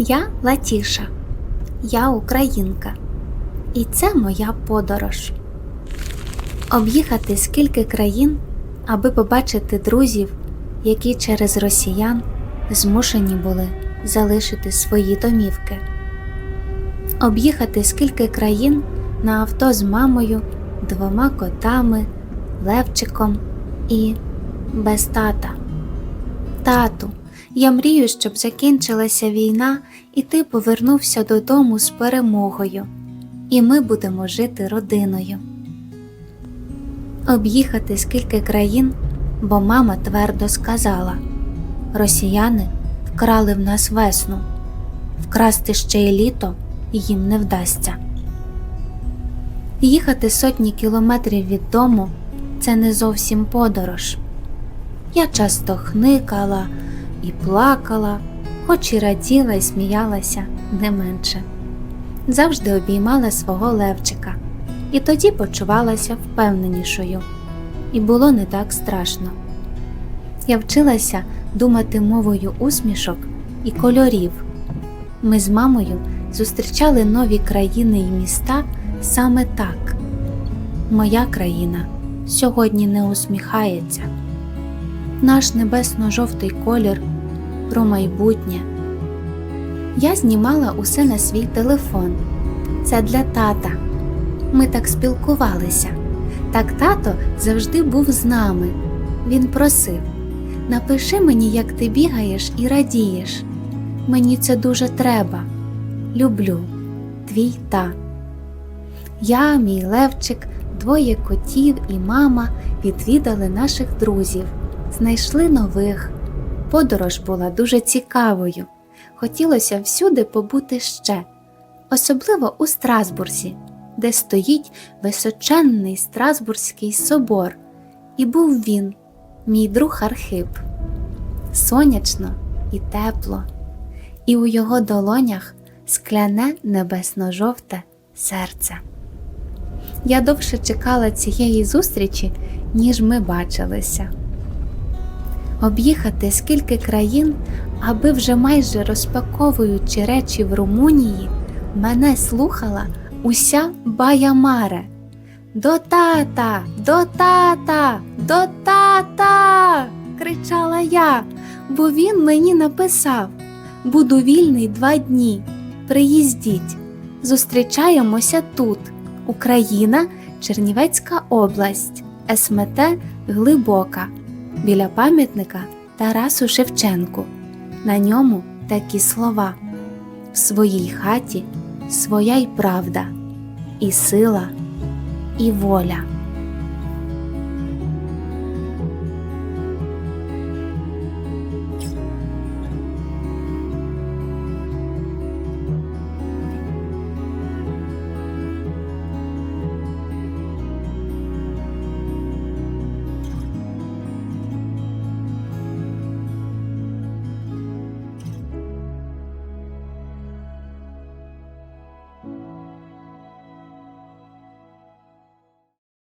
Я Латіша, я українка, і це моя подорож. Об'їхати скільки країн, аби побачити друзів, які через росіян змушені були залишити свої домівки. Об'їхати скільки країн на авто з мамою, двома котами, Левчиком і без тата. Тату, я мрію, щоб закінчилася війна, і ти повернувся додому з перемогою, і ми будемо жити родиною. Об'їхати скільки країн, бо мама твердо сказала: Росіяни вкрали в нас весну, вкрасти ще й літо їм не вдасться. Їхати сотні кілометрів від дому це не зовсім подорож. Я часто хникала і плакала, хоч і раділа і сміялася не менше. Завжди обіймала свого Левчика, і тоді почувалася впевненішою, і було не так страшно. Я вчилася думати мовою усмішок і кольорів. Ми з мамою зустрічали нові країни і міста саме так. Моя країна сьогодні не усміхається. Наш небесно-жовтий колір про майбутнє. Я знімала усе на свій телефон. Це для тата. Ми так спілкувалися. Так тато завжди був з нами. Він просив: напиши мені, як ти бігаєш і радієш. Мені це дуже треба. Люблю, твій та. Я, мій Левчик, двоє котів і мама відвідали наших друзів, знайшли нових. Подорож була дуже цікавою. Хотілося всюди побути ще, особливо у Страсбурзі, де стоїть височенний Страсбурзький собор, і був він, мій друг Архип. Сонячно і тепло, і у його долонях скляне небесно-жовте серце. Я довше чекала цієї зустрічі, ніж ми бачилися. Об'їхати скільки країн, аби вже майже розпаковуючи речі в Румунії, мене слухала уся Бая Маре. До тата, до тата, до тата. кричала я, бо він мені написав Буду вільний два дні. Приїздіть, зустрічаємося тут. Україна, Чернівецька область, СМТ Глибока, біля пам'ятника Тарасу Шевченку. На ньому такі слова: В своїй хаті своя й правда, і сила, і воля.